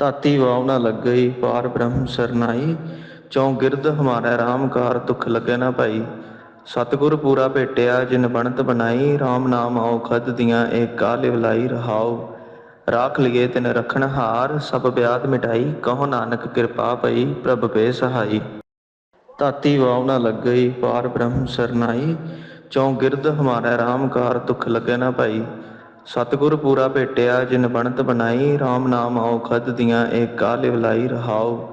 ਤਾਤੀ Wab ਨਾ ਲੱਗ ਗਈ ਪਾਰ ਬ੍ਰਹਮ ਸਰਨਾਈ। ਚੌ ਗਿਰਦ ਹਮਾਰਾ RAM ਕਾਰ ਦੁਖ ਲਗੇ ਨਾ ਭਾਈ। ਸਤਿਗੁਰ ਪੂਰਾ ਭੇਟਿਆ, ਜਿਨ ਬਣਤ ਬਣਾਈ। RAM ਨਾਮ ਔਖਦ ਦੀਆਂ ਏਕਾ ਲਿਵਲਾਈ ਰਹਾਉ ਰਾਖ ਲਿਏ ਤਿਨ ਰਖਣ ਹਾਰ, ਸਭ ਬਿਆਦ ਮਿਟਾਈ। ਕਹੋ ਨਾਨਕ ਕਿਰਪਾ ਪਈ ਪ੍ਰਭ ਪੇ ਸਹਾਈ। ਤਾਤੀ ਵਾਵ ਨਾ ਲੱਗ ਗਈ ਪਾਰ ਬ੍ਰਹਮ ਸਰਨਾਈ। ਚੌ ਗਿਰਦ ਹਮਾਰਾ RAM ਕਾਰ ਦੁਖ ਲਗੇ ਨਾ ਭਾਈ। ਸਤਿਗੁਰ ਪੂਰਾ ਭੇਟਿਆ, ਜਿਨ ਬਣਤ ਬਣਾਈ RAM ਨਾਮ ਔਖਦ ਦੀਆਂ ਏਕਾ ਲਿਵਲਾਈ ਰਹਾਉ।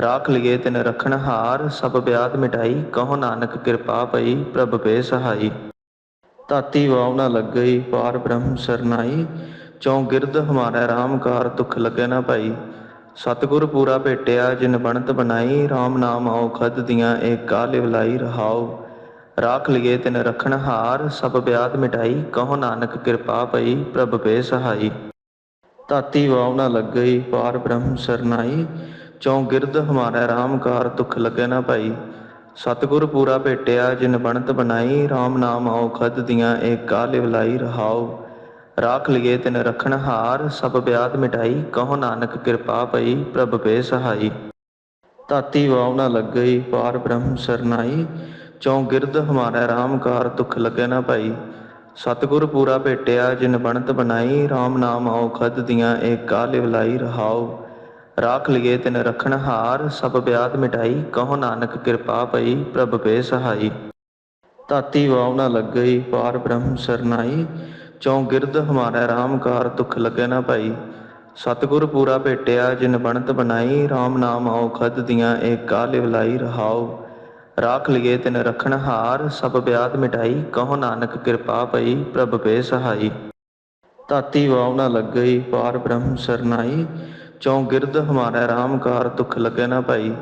ਰਾਖ ਲਿਏ ਤਿਨ ਰਖਣ ਹਾਰ, ਸਭ ਬਿਆਦ ਮਿਟਾਈ, ਕਹੋ ਨਾਨਕ ਕਿਰਪਾ ਪਈ, ਪ੍ਰਭ ਪੇ ਸਹਾਈ। ਤਾਤੀ ਵਾਵ ਨਾ ਲੱਗਈ, ਪਾਰ ਬ੍ਰਹਮ ਸਰਨਾਈ। ਚੌ ਗਿਰਦ ਹਮਾਰਾ RAM ਕਾਰ ਦੁਖ ਲਗੇ ਨਾ ਭਾਈ। ਸਤਿਗੁਰ ਪੂਰਾ ਭੇਟਿਆ, ਜਿਨ ਬਣਤ ਬਣਾਈ RAM ਨਾਮ ਔਖਦ ਦੀਆਂ ਏਕਾ ਲਿਵਲਾਈ ਰਹਾਉ। ਰਾਖ ਲਿਏ ਤਿਨ ਰਖਣ ਹਾਰ, ਸਭ ਬਿਆਦ ਮਿਟਾਈ, ਕਹੋ ਨਾਨਕ ਕਿਰਪਾ ਪਈ, ਪ੍ਰਭ ਪੇ ਸਹਾਈ। ਤਾਤੀ ਵਾਵ ਨਾ ਲੱਗਈ, ਪਾਰ ਬ੍ਰਹਮ ਸਰਨਾਈ, ਚੌ ਗਿਰਦ ਹਮਾਰਾ RAM ਕਾਰ ਦੁਖ ਲਗੇ ਨਾ ਭਾਈ। ਸਤਿਗੁਰ ਪੂਰਾ ਭੇਟਿਆ, ਜਿਨ ਬਣਤ ਬਣਾਈ RAM ਨਾਮ ਔਖਦ ਦੀਆਂ ਏਕਾ ਲਿਵਲਾਈ ਰਹਾਉ। ਰਾਖ ਲਿਏ ਤਿਨ ਰਖਣ ਹਾਰ, ਸਭ ਬਿਆਦ ਮਿਟਾਈ, ਕਹੋ ਨਾਨਕ ਕਿਰਪਾ ਪਈ, ਪ੍ਰਭ ਪੇ ਸਹਾਈ। ਤਾਤੀ ਵਾਵ ਨਾ ਲੱਗਈ, ਪਾਰ ਬ੍ਰਹਮ ਸਰਨਾਈ ਚੋਂ ਗਿਰਦ ਹਮਾਰਾ RAM ਕਾਰ ਦੁਖ ਲਗੇ ਨਾ ਭਾਈ। ਸਤਿਗੁਰ ਪੂਰਾ ਭੇਟਿਆ, ਜਿਨ ਬਣਤ ਬਣਾਈ RAM ਨਾਮ ਔਖਦ ਦੀਆਂ ਏਕਾ ਲਿਵਲਾਈ ਰਹਾਉ ਰਾਖ ਲਿਏ ਤਿਨ ਰਖਣ ਹਾਰ, ਸਭ ਬਿਆਦ ਮਿਟਾਈ, ਕਹੋ ਨਾਨਕ ਕਿਰਪਾ ਪਈ ਪ੍ਰਭ ਪੇ ਸਹਾਈ। ਤਾਤੀ ਵਾਵ ਨਾ ਲੱਗਈ, ਪਾਰ ਬ੍ਰਹਮ ਸਰਨਾਈ, ਚੋਂ ਗਿਰਦ ਹਮਾਰਾ RAM ਕਾਰ ਦੁਖ ਲਗੇ ਨਾ ਭਾਈ। ਸਤਿਗੁਰ ਪੂਰਾ ਭੇਟਿਆ, ਜਿਨ ਬਣਤ ਬਣਾਈ RAM ਨਾਮ ਔਖਦ ਦੀਆਂ ਏਕਾ ਲਿਵਲਾਈ ਰਹਾਉ ਰਾਖ ਲਿਏ ਤਿਨ ਰਖਣ ਹਾਰ, ਸਭ ਬਿਆਦ ਮਿਟਾਈ, ਕਹੋ ਨਾਨਕ ਕਿਰਪਾ ਪਈ, ਪ੍ਰਭ ਪੇ ਸਹਾਈ। ਤਾਤੀ ਵਾਵ ਨਾ ਲੱਗਈ, ਪਾਰ ਬ੍ਰਹਮ ਸਰਨਾਈ, ਚੌ ਗਿਰਦ ਹਮਾਰਾ RAM ਕਾਰ ਦੁਖ ਲਗੇ ਨਾ ਭਾਈ।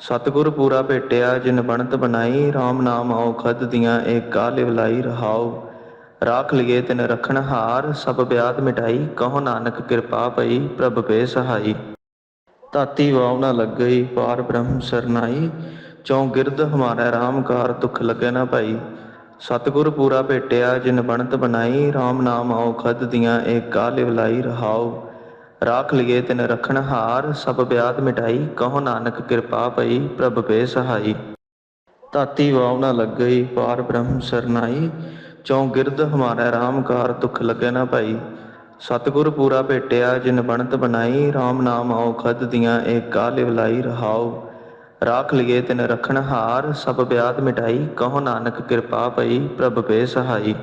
ਸਤਿਗੁਰ ਪੂਰਾ ਭੇਟਿਆ, ਜਿਨ ਬਣਤ ਬਣਾਈ RAM ਨਾਮ ਔਖਦ ਦੀਆਂ ਏਕਾ ਲਿਵਲਾਈ ਰਹਾਉ। ਰਾਖ ਲਿਏ ਤਿਨ ਰਖਣ ਹਾਰ, ਸਭ ਬਿਆਦ ਮਿਟਾਈ, ਕਹੋ ਨਾਨਕ ਕਿਰਪਾ ਪਈ, ਪ੍ਰਭ ਪੇ ਸਹਾਈ। ਤਾਤੀ ਵਾਵ ਨਾ ਲੱਗਈ, ਪਾਰ ਬ੍ਰਹਮ ਸਰਨਾਈ ਚੋਂ ਗਿਰਦ ਹਮਾਰਾ RAM ਕਾਰ ਦੁਖ ਲਗੇ ਨਾ ਭਾਈ। ਸਤਿਗੁਰ ਪੂਰਾ ਭੇਟਿਆ, ਜਿਨ ਬਣਤ ਬਣਾਈ RAM ਨਾਮ ਔਖਦ ਦੀਆਂ ਏਕਾ ਲਿਵਲਾਈ ਰਹਾਉ ਰਾਖ ਲਿਏ ਤਿਨ ਰਖਣ ਹਾਰ, ਸਭ ਬਿਆਦ ਮਿਟਾਈ, ਕਹੋ ਨਾਨਕ ਕਿਰਪਾ ਪਈ, ਪ੍ਰਭ ਪੇ ਸਹਾਈ। ਤਾਤੀ ਵਾਵ ਨਾ ਲੱਗਈ, ਪਾਰ ਬ੍ਰਹਮ ਸਰਨਾਈ, ਚੋਂ ਗਿਰਦ ਹਮਾਰਾ RAM ਕਾਰ ਦੁਖ ਲਗੇ ਨਾ ਭਾਈ। ਸਤਿਗੁਰ ਪੂਰਾ ਭੇਟਿਆ, ਜਿਨ ਬਣਤ ਬਣਾਈ RAM ਨਾਮ ਔਖਦ ਦੀਆਂ ਏਕਾ ਲਿਵਲਾਈ ਰਹਾਉ ਰਾਖ ਲਿਏ ਤਿਨ ਰਖਣ ਹਾਰ, ਸਭ ਬਿਆਦ ਮਿਟਾਈ, ਕਹੋ ਨਾਨਕ ਕਿਰਪਾ ਪਈ, ਪ੍ਰਭ ਪੇ ਸਹਾਈ।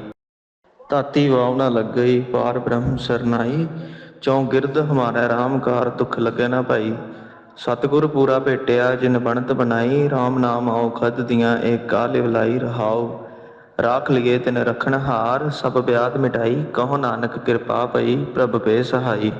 ਤਾਤੀ ਵਾਵ ਨਾ ਲੱਗਈ, ਪਾਰ ਬ੍ਰਹਮ ਸਰਨਾਈ, ਚੌ ਗਿਰਦ ਹਮਾਰਾ RAM ਕਾਰ ਦੁਖ ਲਗੇ ਨਾ ਭਾਈ। ਸਤਿਗੁਰ ਪੂਰਾ ਭੇਟਿਆ, ਜਿਨ ਬਣਤ ਬਣਾਈ RAM ਨਾਮ ਔਖਦ ਦੀਆਂ ਏਕਾ ਲਿਵਲਾਈ ਰਹਾਉ। ਰਾਖ ਲਿਏ ਤਿਨ ਰਖਣ ਹਾਰ, ਸਭ ਬਿਆਦ ਮਿਟਾਈ, ਕਹੋ ਨਾਨਕ ਕਿਰਪਾ ਪਈ, ਪ੍ਰਭ ਪੇ ਸਹਾਈ।